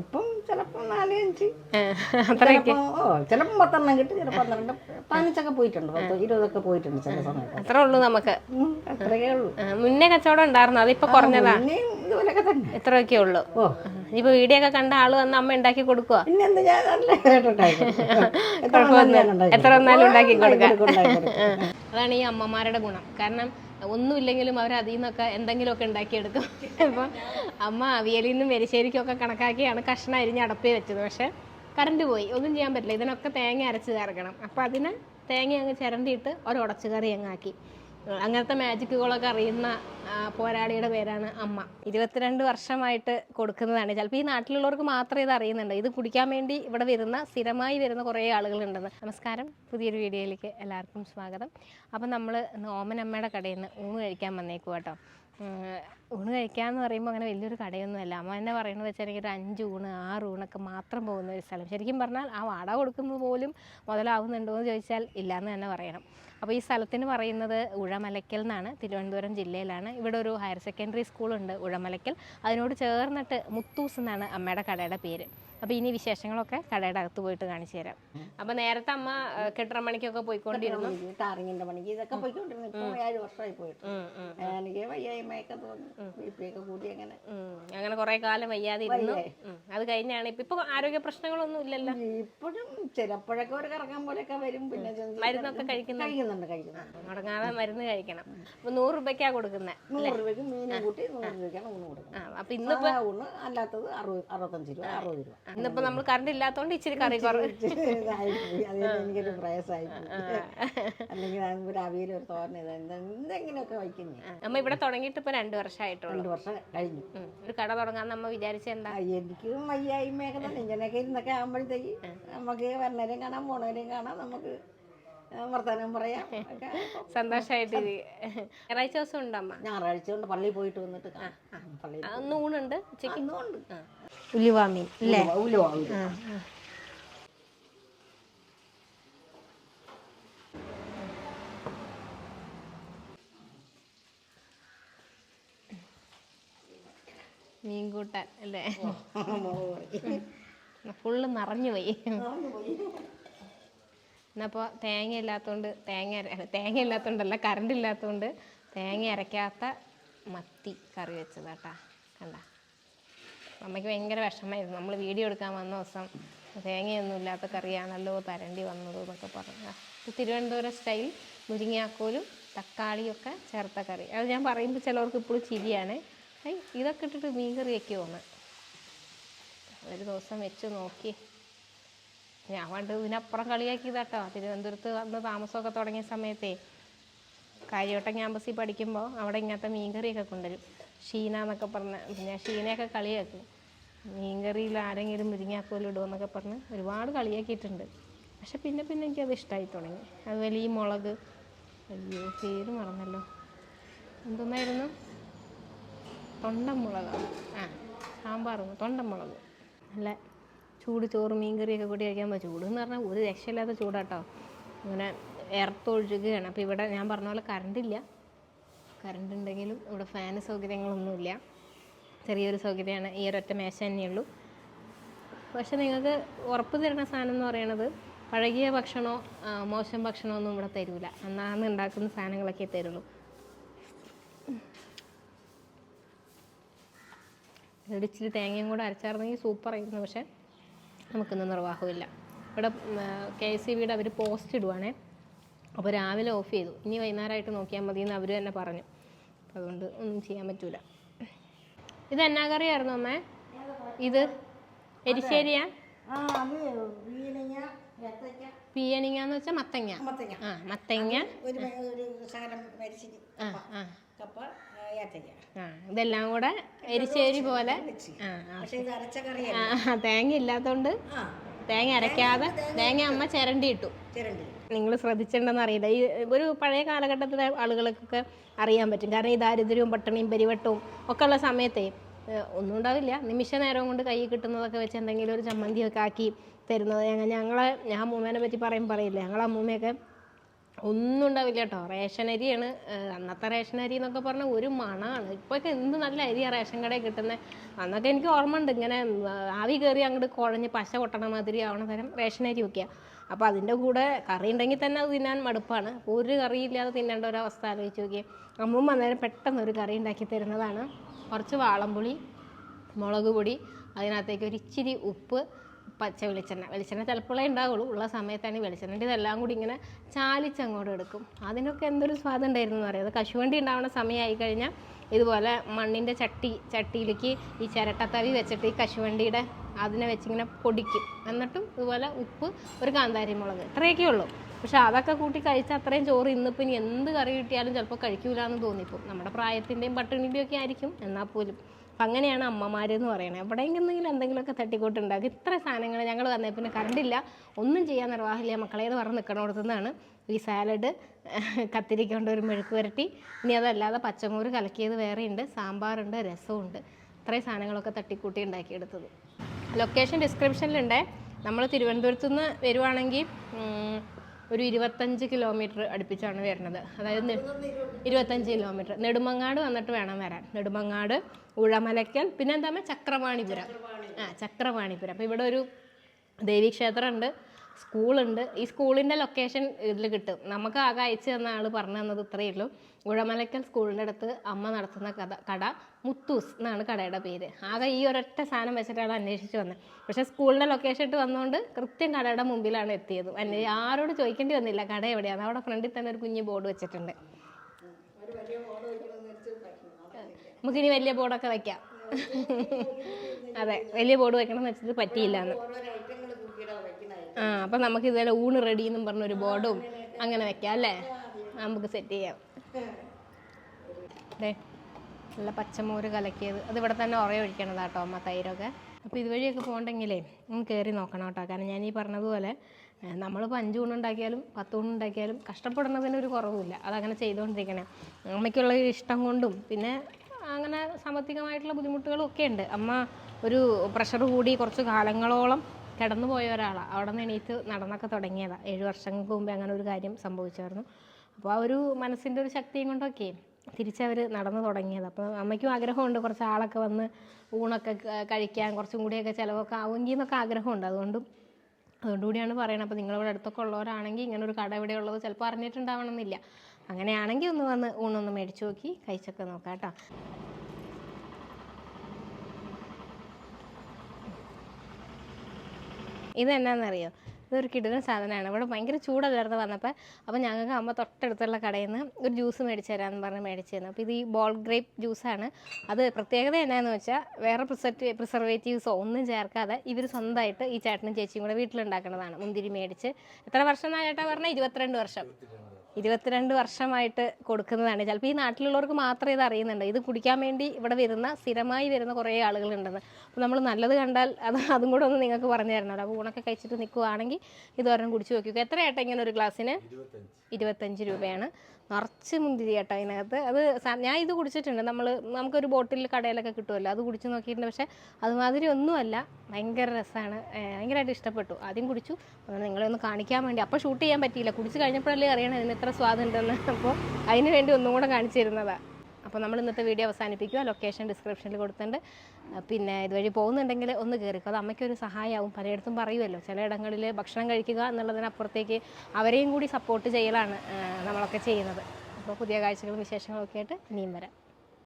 ഇപ്പം ചിലപ്പോൾ നാല് അഞ്ച്. ചിലപ്പോൾ ഓ ചിലപ്പോൾ പത്തെണ്ണം കിട്ടും ചിലപ്പോൾ പന്ത്രണ്ട്. പതിനഞ്ചൊക്കെ പോയിട്ടുണ്ട് പത്ത് ഇരുപതൊക്കെ പോയിട്ടുണ്ട് ചില സമയത്ത്. അത്രേ ഉള്ളൂ നമുക്ക്. അത്രയേ ഉള്ളൂ. മുന്നേ കച്ചവടം ഉണ്ടായിരുന്നു അതിപ്പോ കുറഞ്ഞതാ. പിന്നെയും ഇതുപോലെയൊക്കെ തന്നെ. ഇത്രയൊക്കെ ഉള്ളൂ. ഓ. ഇനിയിപ്പോ വീഡിയോ ഒക്കെ കണ്ട ആൾ വന്ന് അമ്മ ഉണ്ടാക്കി കൊടുക്കുക പിന്നെന്താ ഞാൻ. എത്ര വന്നാലും ഉണ്ടാക്കി. കൊടുക്കാം. അതാണ് ഈ അമ്മമാരുടെ ഗുണം. കാരണം ഒന്നുമില്ലെങ്കിലും അവർ അതിൽ നിന്നൊക്കെ എന്തെങ്കിലുമൊക്കെ ഉണ്ടാക്കിയെടുക്കും. അപ്പം അമ്മ അവിയലിൽ നിന്നും എരിശ്ശേരിക്കും ഒക്കെ കണക്കാക്കിയാണ് കഷ്ണം അരിഞ്ഞ് അടപ്പേ വെച്ചത്. പക്ഷേ കറണ്ട് പോയി. ഒന്നും ചെയ്യാൻ പറ്റില്ല. ഇതിനൊക്കെ തേങ്ങ അരച്ച് ചേർക്കണം അപ്പം അതിന് തേങ്ങ അങ്ങ് ചിരണ്ടിയിട്ട് ഒരുടച്ച് കറി അങ്ങ് ആക്കി. ഉം, അങ്ങനത്തെ മാജിക്കുകളൊക്കെ അറിയുന്ന പോരാളിയുടെ പേരാണ് അമ്മ. ഇരുപത്തിരണ്ട് വർഷമായിട്ട് കൊടുക്കുന്നതാണ്. ചിലപ്പോൾ ഈ നാട്ടിലുള്ളവർക്ക് മാത്രമേ ഇത് അറിയുന്നുണ്ട്. ഇത് കുടിക്കാൻ വേണ്ടി ഇവിടെ വരുന്ന സ്ഥിരമായി വരുന്ന കുറേ ആളുകളുണ്ടെന്ന്. നമസ്കാരം. പുതിയൊരു വീഡിയോയിലേക്ക് എല്ലാവർക്കും സ്വാഗതം. അപ്പം നമ്മൾ ഓമനമ്മയുടെ കടയിൽ നിന്ന് ഊണ് കഴിക്കാൻ വന്നേക്കുക കേട്ടോ ഊണ് കഴിക്കാന്ന് പറയുമ്പോൾ അങ്ങനെ വലിയൊരു കടയൊന്നുമല്ല. അമ്മ എന്നെ പറയുന്നത് വെച്ചാൽ ഒരു അഞ്ച് ഊണ് ആറ് ഊണൊക്കെ മാത്രം പോകുന്ന ഒരു സ്ഥലം. ശരിക്കും പറഞ്ഞാൽ ആ വാടക കൊടുക്കുന്നത് പോലും മുതലാവുന്നുണ്ടോ എന്ന് ചോദിച്ചാൽ ഇല്ലയെന്ന് തന്നെ പറയണം. അപ്പോൾ ഈ സ്ഥലത്തിന് പറയുന്നത് ഉഴമലയ്ക്കൽ എന്നാണ്. തിരുവനന്തപുരം ജില്ലയിലാണ്. ഇവിടെ ഒരു ഹയർ സെക്കൻഡറി സ്കൂളുണ്ട് ഉഴമലയ്ക്കൽ. അതിനോട് ചേർന്നിട്ട് മുത്തൂസ് എന്നാണ് അമ്മയുടെ കടയുടെ പേര്. അപ്പോൾ ഇനി വിശേഷങ്ങളൊക്കെ കടയുടെ അകത്ത് പോയിട്ട് കാണിച്ചു തരാം. അപ്പോൾ നേരത്തെ അമ്മ കെട്ടിട മണിക്കൊക്കെ പോയിക്കൊണ്ടിരുന്നു. പണിക്ക്, ടാറിങ്ങിന്റെ പണിക്ക് ഇതൊക്കെ പോയിക്കൊണ്ടിരുന്നു. ഏഴ് വർഷമായി പോയിട്ട്. എനിക്ക് ഉം, വയ്യായ്മയൊക്കെ തോന്നി ബി പി ഒക്കെ കൂടി അങ്ങനെ. അങ്ങനെ കുറേ കാലം വയ്യാതെ ഇരുന്നു. അത് കഴിഞ്ഞാണ് ഇപ്പൊ ആരോഗ്യ പ്രശ്നങ്ങളൊന്നും ഇല്ലല്ലോ. ഇപ്പോഴും ചിലപ്പോഴൊക്കെ ഒരു കറങ്ങാൻ പോലെയൊക്കെ വരും. പിന്നെ മരുന്നൊക്കെ കഴിക്കുന്നു കഴിക്കുന്നുണ്ട് കഴിക്കുന്നുണ്ട്. മുടങ്ങാതെ മരുന്ന് കഴിക്കണം. അപ്പൊ നൂറ് രൂപയ്ക്കാ കൊടുക്കുന്നത് നൂറ് രൂപയ്ക്ക് മീൻ കൂട്ടി നൂറ് രൂപയ്ക്കാണ് ഊണ് കൊടുക്കുന്നത് അപ്പൊ അപ്പോൾ ഇന്ന് സാധാ ഊണ് അല്ലാത്തത് അറുപത് അറുപത്തഞ്ച് രൂപ അറുപത് രൂപ. ഇന്നിപ്പോ നമ്മൾ കറണ്ട് ഇല്ലാത്തതുകൊണ്ട് ഇച്ചിരി കറി എനിക്കൊരു പ്രയാസമായി അല്ലെങ്കിൽ അവിയൽ ഒരു തോരൻ എന്തെങ്കിലുമൊക്കെ വയ്ക്കുന്നേ. അമ്മ ഇവിടെ തുടങ്ങിയിട്ട് ഇപ്പൊ രണ്ടു വർഷമായിട്ടുള്ളൂ. രണ്ട് വർഷം കഴിഞ്ഞു. ഉം. ഒരു കട തുടങ്ങാൻ നമ്മ വിചാരിച്ച എന്താ? ആ, എനിക്കും വയ്യായ്മയൊക്കെ തന്നെ. ഇങ്ങനെയൊക്കെ ഇരുന്നൊക്കെ ആകുമ്പോഴത്തേക്ക് നമുക്ക് വരണവരെയും കാണാം പോണവരെയും കാണാം. നമുക്ക് ആ, വർത്തമാനം പറയാം. ഒക്കെ സന്തോഷമായിട്ട് ഞായറാഴ്ച ദിവസം ഉണ്ട് അമ്മ? ഞായറാഴ്ച കൊണ്ട് പള്ളിയിൽ പോയിട്ട് വന്നിട്ട് കാണാം. പള്ളിയിൽ അന്ന് ഊണുണ്ട് ഉച്ചയ്ക്ക്? അന്നുകൊണ്ട് ഉലുവാമീൻ അല്ലേ? ഉലുവ, ഉലുവ. മീൻ കൂട്ടാൻ അല്ലേ. ഫുള്ള് നിറഞ്ഞു പോയി. എന്നപ്പോൾ തേങ്ങ ഇല്ലാത്തതുകൊണ്ട് തേങ്ങ തേങ്ങ ഇല്ലാത്തതുകൊണ്ടല്ല കറണ്ട് ഇല്ലാത്തതുകൊണ്ട് തേങ്ങ അരയ്ക്കാത്ത മത്തി കറി വെച്ചത് കേട്ടാ കണ്ട? അമ്മയ്ക്ക് ഭയങ്കര വിഷമമായിരുന്നു. നമ്മൾ വീഡിയോ എടുക്കാൻ വന്ന ദിവസം തേങ്ങയൊന്നും ഇല്ലാത്ത കറിയാണല്ലോ തരണ്ടി വന്നത് എന്നൊക്കെ പറഞ്ഞു. തിരുവനന്തപുരം സ്റ്റൈൽ മുരിങ്ങാക്കോലും തക്കാളിയൊക്കെ ചേർത്ത കറി. അത് ഞാൻ പറയുമ്പോൾ ചിലവർക്ക് ഇപ്പോഴും ചിരിയാണ്. ഇതൊക്കെ ഇട്ടിട്ട് മീൻ കറിയൊക്കെ ഒന്ന് ഒരു ദിവസം വെച്ച് നോക്കി. ഞാൻ പണ്ട് ഇതിനപ്പുറം കളിയാക്കിയതാട്ടോ. തിരുവനന്തപുരത്ത് വന്ന് താമസമൊക്കെ തുടങ്ങിയ സമയത്തെ. കാര്യവട്ടം ക്യാമ്പസിൽ പഠിക്കുമ്പോൾ അവിടെ ഇങ്ങനത്തെ മീൻകറിയൊക്കെ കൊണ്ടുവരും. ഷീന എന്നൊക്കെ പറഞ്ഞ് പിന്നെ ഷീനയൊക്കെ കളിയാക്കും. മീൻകറിയിൽ ആരെങ്കിലും മുരിങ്ങാക്കോലും ഇടുമെന്നൊക്കെ പറഞ്ഞ് ഒരുപാട് കളിയാക്കിയിട്ടുണ്ട്. പക്ഷെ പിന്നെ പിന്നെ എനിക്കത് ഇഷ്ടമായി തുടങ്ങി. അതുപോലെ ഈ മുളക് അയ്യോ പേര് മറന്നല്ലോ. എന്തൊന്നായിരുന്നു? തൊണ്ടമുളകാണ് ആ സാമ്പാർ തൊണ്ടമുളക്. നല്ല ചൂട് ചോറ് മീൻ കറിയൊക്കെ കൂടി കഴിക്കുമ്പോൾ ചൂട് എന്ന് പറഞ്ഞാൽ ഒരു രക്ഷയില്ലാത്ത ചൂടാട്ടോ. ഇങ്ങനെ ഇറത്തൊഴുകുകയാണ് അപ്പോൾ ഇവിടെ ഞാൻ പറഞ്ഞ പോലെ കറണ്ടില്ല കറണ്ട് ഉണ്ടെങ്കിലും ഇവിടെ ഫാന് സൗകര്യങ്ങളൊന്നുമില്ല. ചെറിയൊരു സൗകര്യമാണ്. ഈ ഒരൊറ്റ മേശ തന്നെയുള്ളൂ പക്ഷെ നിങ്ങൾക്ക് ഉറപ്പ് തരുന്ന സാധനം എന്ന് പറയുന്നത് പഴകിയ ഭക്ഷണമോ മോശം ഭക്ഷണമോ ഒന്നും ഇവിടെ തരില്ല അന്നാന്ന് ഉണ്ടാക്കുന്ന സാധനങ്ങളൊക്കെ തരുള്ളൂ. ഇവിടെ ഇച്ചിരി തേങ്ങയും കൂടെ അരച്ചായിരുന്നെങ്കിൽ സൂപ്പറായിരുന്നു പക്ഷേ നമുക്കിന്ന് നിർവാഹമില്ല ഇവിടെ കെ എസ് സി ബിയുടെ അവർ പോസ്റ്റ് ഇടുവാണേ. അപ്പോൾ രാവിലെ ഓഫ് ചെയ്തു. ഇനി വൈകുന്നേരമായിട്ട് നോക്കിയാൽ മതി എന്ന് അവർ തന്നെ പറഞ്ഞു. അപ്പം അതുകൊണ്ട് ഒന്നും ചെയ്യാൻ പറ്റൂല. ഇത് എന്നാ കറിയായിരുന്നു അമ്മേ? ഇത് എരിശ്ശേരിയാ? പീയണിങ്ങ എന്ന് വെച്ചാൽ മത്തങ്ങ. മത്തങ്ങ. ആ മത്തങ്ങ. ഒരു ആ ആ. ഇതെല്ലാം കൂടെ എരിശ്ശേരി പോലെ. തേങ്ങ ഇല്ലാത്തോണ്ട് തേങ്ങ അരക്കാതെ തേങ്ങ അമ്മ ചിരണ്ടി ഇട്ടു. നിങ്ങൾ ശ്രദ്ധിച്ചിട്ടുണ്ടെന്ന് അറിയില്ല. ഈ ഒരു പഴയ കാലഘട്ടത്തിലെ ആളുകൾക്കൊക്കെ അറിയാൻ പറ്റും. കാരണം ഈ ദാരിദ്ര്യവും പട്ടിണിയും പെരുവട്ടവും ഒക്കെ ഉള്ള സമയത്തെ ഒന്നും ഉണ്ടാവില്ല. നിമിഷ നേരം കൊണ്ട് കൈ കിട്ടുന്നതൊക്കെ വെച്ച് എന്തെങ്കിലും ഒരു ചമ്മന്തിയൊക്കെ ആക്കി തരുന്നത് ഞങ്ങൾ ഞങ്ങളെ ഞാൻ അമ്മൂമ്മേനെ പറ്റി പറയും പറയില്ല ഞങ്ങളെ അമ്മൂമ്മയൊക്കെ ഒന്നും ഉണ്ടാവില്ല കേട്ടോ. റേഷൻ അരിയാണ്. അന്നത്തെ റേഷൻ അരി എന്നൊക്കെ പറഞ്ഞാൽ ഒരു മണമാണ് ഇപ്പോഴൊക്കെ എന്ത് നല്ല അരിയാണ് റേഷൻ കടയിൽ കിട്ടുന്നത് അന്നൊക്കെ എനിക്ക് ഓർമ്മ ഉണ്ട് ഇങ്ങനെ ആവി കയറി അങ്ങോട്ട് കുഴഞ്ഞ് പശ കൊട്ടണ മാതിരി ആവണ തരം റേഷൻ അരി വെക്കുക അപ്പോൾ അതിന്റെ കൂടെ കറി ഉണ്ടെങ്കിൽ തന്നെ അത് തിന്നാൻ മടുപ്പാണ്. ഒരു ഒരു കറിയില്ലാതെ തിന്നേണ്ട ഒരു അവസ്ഥ ആലോചിച്ച് നോക്കിയേ. അമ്മൂമ്മ അന്നേരം പെട്ടെന്ന് ഒരു കറി ഉണ്ടാക്കി തരുന്നതാണ്. കുറച്ച് വാളംപുളി മുളക് പൊടി അതിനകത്തേക്ക് ഒരു ഇച്ചിരി ഉപ്പ് പച്ച വെളിച്ചെണ്ണ. വെളിച്ചെണ്ണ ചിലപ്പോഴേ ഉണ്ടാവുള്ളൂ. ഉള്ള സമയത്താണ് ഈ വെളിച്ചെണ്ണന്റെ ഇതെല്ലാം കൂടി ഇങ്ങനെ ചാലിച്ചങ്ങോട്ട് എടുക്കും. അതിനൊക്കെ എന്തൊരു സ്വാദം ഉണ്ടായിരുന്നു എന്ന് പറയാം അത് കശുവണ്ടി ഉണ്ടാവുന്ന സമയമായി കഴിഞ്ഞാൽ ഇതുപോലെ മണ്ണിന്റെ ചട്ടി ചട്ടിയിലേക്ക് ഈ ചിരട്ടത്തവി വെച്ചിട്ട് ഈ കശുവണ്ടിയുടെ അതിനെ വെച്ചിങ്ങനെ പൊടിക്കും. എന്നിട്ടും ഇതുപോലെ ഉപ്പ് ഒരു കാന്താരി മുളക്. ഇത്രയൊക്കെ ഉള്ളൂ. പക്ഷെ അതൊക്കെ കൂട്ടി കഴിച്ച അത്രയും ചോറ് ഇന്നിപ്പോൾ ഇനി എന്ത് കറി കിട്ടിയാലും ചിലപ്പോൾ കഴിക്കൂല എന്ന് നമ്മുടെ പ്രായത്തിന്റെയും പട്ടിണിയുടെയും ഒക്കെ ആയിരിക്കും. എന്നാൽ പോലും. അപ്പം അങ്ങനെയാണ് അമ്മമാരെന്ന് പറയുന്നത് എവിടെയെങ്കിലും എന്തെങ്കിലുമൊക്കെ തട്ടിക്കൂട്ട് ഉണ്ടാക്കും ഇത്ര സാധനങ്ങൾ ഞങ്ങൾ വന്നേ. പിന്നെ കറണ്ടില്ല. ഒന്നും ചെയ്യാൻ നിർവാഹമില്ല. മക്കളെ എന്ന് പറഞ്ഞ് നിൽക്കണോടത്തുനിന്നാണ് ഈ സാലഡ് കത്തിരിക്കൊണ്ട് ഒരു മെഴുക്ക് പുരട്ടി ഇനി അതല്ലാതെ പച്ചമോര് കലക്കിയത് വേറെയുണ്ട്. സാമ്പാറുണ്ട് രസമുണ്ട് ഇത്രയും സാധനങ്ങളൊക്കെ തട്ടിക്കൂട്ടി ഉണ്ടാക്കിയെടുത്തത്. ലൊക്കേഷൻ ഡിസ്ക്രിപ്ഷനിലുണ്ട് നമ്മൾ തിരുവനന്തപുരത്ത് നിന്ന് വരുവാണെങ്കിൽ ഒരു ഇരുപത്തഞ്ച് കിലോമീറ്റർ അടുപ്പിച്ചാണ് വരുന്നത്. അതായത് ഇരുപത്തഞ്ച് കിലോമീറ്റർ നെടുമങ്ങാട് വന്നിട്ട് വേണം വരാൻ. നെടുമങ്ങാട് ഉഴമലയ്ക്കൽ പിന്നെ എന്താ ചക്രവാണിപുരം. ആ ചക്രവാണിപുരം. അപ്പോൾ ഇവിടെ ഒരു ദേവീക്ഷേത്രം ഉണ്ട് സ്കൂളുണ്ട്. ഈ സ്കൂളിന്റെ ലൊക്കേഷൻ ഇതിൽ കിട്ടും. നമുക്ക് ആകെ അയച്ചു തന്ന ആൾ പറഞ്ഞു തന്നത് ഇത്രയേ ഉള്ളൂ. ഉഴമലക്കൽ സ്കൂളിന്റെ അടുത്ത് അമ്മ നടത്തുന്ന കഥ കട മുത്തൂസ് എന്നാണ് കടയുടെ പേര്. ആകെ ഈ ഒരൊറ്റ സാധനം വെച്ചിട്ടാണ് അന്വേഷിച്ച് വന്നത് പക്ഷേ സ്കൂളിന്റെ ലൊക്കേഷൻ ഇട്ട് വന്നുകൊണ്ട് കൃത്യം കടയുടെ മുമ്പിലാണ് എത്തിയത്. അന്വേ ആരോട് ചോദിക്കേണ്ടി വന്നില്ല. കട എവിടെയാണ് അവിടെ ഫ്രണ്ടിൽ തന്നെ ഒരു കുഞ്ഞ് ബോർഡ് വെച്ചിട്ടുണ്ട്. നമുക്കിനി വലിയ ബോർഡൊക്കെ വയ്ക്കാം അതെ വലിയ ബോർഡ് വെക്കണം എന്ന് വെച്ചിട്ട് പറ്റിയില്ല എന്ന് ആ അപ്പം നമുക്ക് ഇതുപോലെ ഊണ് റെഡി എന്നും പറഞ്ഞൊരു ബോർഡും അങ്ങനെ വെക്കാം അല്ലേ? നമുക്ക് സെറ്റ് ചെയ്യാം. അതെ നല്ല പച്ചമോര് കലക്കിയത്. അത് ഇവിടെ തന്നെ ഒഴിക്കണം കേട്ടോ അമ്മ തൈരൊക്കെ. അപ്പോൾ ഇതുവഴിയൊക്കെ പോകണ്ടെങ്കിലേ ഒന്ന് കയറി നോക്കണം കേട്ടോ കാരണം ഞാൻ ഈ പറഞ്ഞതുപോലെ നമ്മളിപ്പോൾ അഞ്ച് ഊണുണ്ടാക്കിയാലും പത്ത് ഊണുണ്ടാക്കിയാലും കഷ്ടപ്പെടുന്നതിന് ഒരു കുറവുമില്ല. അതങ്ങനെ ചെയ്തുകൊണ്ടിരിക്കണേ അമ്മയ്ക്കുള്ള ഇഷ്ടം കൊണ്ടും പിന്നെ അങ്ങനെ സാമ്പത്തികമായിട്ടുള്ള ബുദ്ധിമുട്ടുകളും ഒക്കെ ഉണ്ട്. അമ്മ ഒരു പ്രഷർ കൂടി കുറച്ച് കാലങ്ങളോളം കിടന്നു പോയ ഒരാളാണ് അവിടെ നിന്ന് എണീറ്റ് നടന്നൊക്കെ തുടങ്ങിയതാണ് ഏഴ് വർഷങ്ങൾക്ക് മുമ്പേ അങ്ങനെ ഒരു കാര്യം സംഭവിച്ചായിരുന്നു. അപ്പോൾ ആ ഒരു മനസ്സിന്റെ ഒരു ശക്തിയും കൊണ്ടൊക്കെ തിരിച്ചവർ നടന്നു തുടങ്ങിയത്. അപ്പോൾ അമ്മയ്ക്കും ആഗ്രഹമുണ്ട് കുറച്ച് ആളൊക്കെ വന്ന് ഊണൊക്കെ കഴിക്കാൻ കുറച്ചും കൂടിയൊക്കെ ചിലവൊക്കെ ആവുമെങ്കിൽ എന്നൊക്കെ ആഗ്രഹമുണ്ട്. അതുകൊണ്ടും അതുകൊണ്ടുകൂടിയാണ് പറയുന്നത് അപ്പോൾ നിങ്ങളിവിടെ അടുത്തൊക്കെ ഉള്ളവരാണെങ്കിൽ ഇങ്ങനെ ഒരു കട ഇവിടെ ഉള്ളത് ചിലപ്പോൾ അറിഞ്ഞിട്ടുണ്ടാവണമെന്നില്ല. അങ്ങനെയാണെങ്കിൽ ഒന്ന് വന്ന് ഊണൊന്ന് മേടിച്ചു നോക്കി കഴിച്ചൊക്കെ നോക്കാം കേട്ടോ. ഇത് എന്നാണെന്നറിയോ ഇതൊരു കിടുന്ന സാധനമാണ്. ഇവിടെ ഭയങ്കര ചൂടല്ലായിരുന്നു വന്നപ്പോൾ അപ്പോൾ ഞങ്ങൾക്ക് അമ്മ തൊട്ടടുത്തുള്ള കടയിൽ നിന്ന് ഒരു ജ്യൂസ് മേടിച്ച് തരാമെന്ന് പറഞ്ഞ് മേടിച്ച് അപ്പോൾ ഇത് ഈ ബോൾ ഗ്രേപ്പ് ജ്യൂസാണ്. അത് പ്രത്യേകത എന്നാന്ന് വെച്ചാൽ വേറെ പ്രിസർട്ട് പ്രിസർവേറ്റീവ്സോ ഒന്നും ചേർക്കാതെ ഇവർ സ്വന്തമായിട്ട് ഈ ചേട്ടനും ചേച്ചിയും കൂടെ വീട്ടിലുണ്ടാക്കുന്നതാണ്. മുന്തിരി മേടിച്ച്. എത്ര വർഷം എന്നാ ചേട്ടാ പറഞ്ഞാൽ ഇരുപത്തിരണ്ട് വർഷം. ഇരുപത്തിരണ്ട് വർഷമായിട്ട് കൊടുക്കുന്നതാണ്. ചിലപ്പോൾ ഈ നാട്ടിലുള്ളവർക്ക് മാത്രമേ ഇത് അറിയുന്നുണ്ട്. ഇത് കുടിക്കാൻ വേണ്ടി ഇവിടെ വരുന്ന സ്ഥിരമായി വരുന്ന കുറേ ആളുകളുണ്ടെന്ന്. അപ്പോൾ നമ്മൾ നല്ലത് കണ്ടാൽ അത് അതും കൂടെ ഒന്ന് നിങ്ങൾക്ക് പറഞ്ഞു തരണമല്ലോ അപ്പോൾ ഊണൊക്കെ കഴിച്ചിട്ട് നിൽക്കുവാണെങ്കിൽ ഇത് ഒരെണ്ണം കുടിച്ച് നോക്കിക്കോ. എത്ര ഇങ്ങനെ ഒരു ഗ്ലാസ്സിന്? ഇരുപത്തഞ്ച് രൂപയാണ്. നിറച്ച് മുന്തിരി കേട്ടോ അതിനകത്ത്. അത് ഞാൻ ഇത് കുടിച്ചിട്ടുണ്ട്. നമ്മൾ നമുക്കൊരു ബോട്ടിൽ കടയിലൊക്കെ കിട്ടുമല്ലോ അത് കുടിച്ച് നോക്കിയിട്ടുണ്ട്. പക്ഷേ അതുമാതിരി ഒന്നുമല്ല. ഭയങ്കര രസമാണ് ഭയങ്കരമായിട്ട് ഇഷ്ടപ്പെട്ടു. ആദ്യം കുടിച്ചു നിങ്ങളെ ഒന്ന് കാണിക്കാൻ വേണ്ടി. അപ്പോൾ ഷൂട്ട് ചെയ്യാൻ പറ്റിയില്ല. കുടിച്ച് കഴിഞ്ഞപ്പോഴല്ലേ അറിയണം ഇതിന് എത്ര സ്വാദുണ്ടെന്ന് അപ്പോൾ അതിന് വേണ്ടി ഒന്നും കൂടെ കാണിച്ചു തരുന്നതാണ് അപ്പോൾ നമ്മൾ ഇന്നത്തെ വീഡിയോ അവസാനിപ്പിക്കുക. ലൊക്കേഷൻ ഡിസ്ക്രിപ്ഷനിൽ കൊടുത്തിട്ടുണ്ട്. പിന്നെ ഇതുവഴി പോകുന്നുണ്ടെങ്കിൽ ഒന്ന് കയറിക്കും. അത് അമ്മയ്ക്കൊരു സഹായമാവും പലയിടത്തും പറയുമല്ലോ ചിലയിടങ്ങളിൽ ഭക്ഷണം കഴിക്കുക എന്നുള്ളതിനപ്പുറത്തേക്ക് അവരെയും കൂടി സപ്പോർട്ട് ചെയ്യലാണ് നമ്മളൊക്കെ ചെയ്യുന്നത്. അപ്പോൾ പുതിയ കാഴ്ചകളും വിശേഷങ്ങളൊക്കെ ആയിട്ട് ഇനിയും വരാം.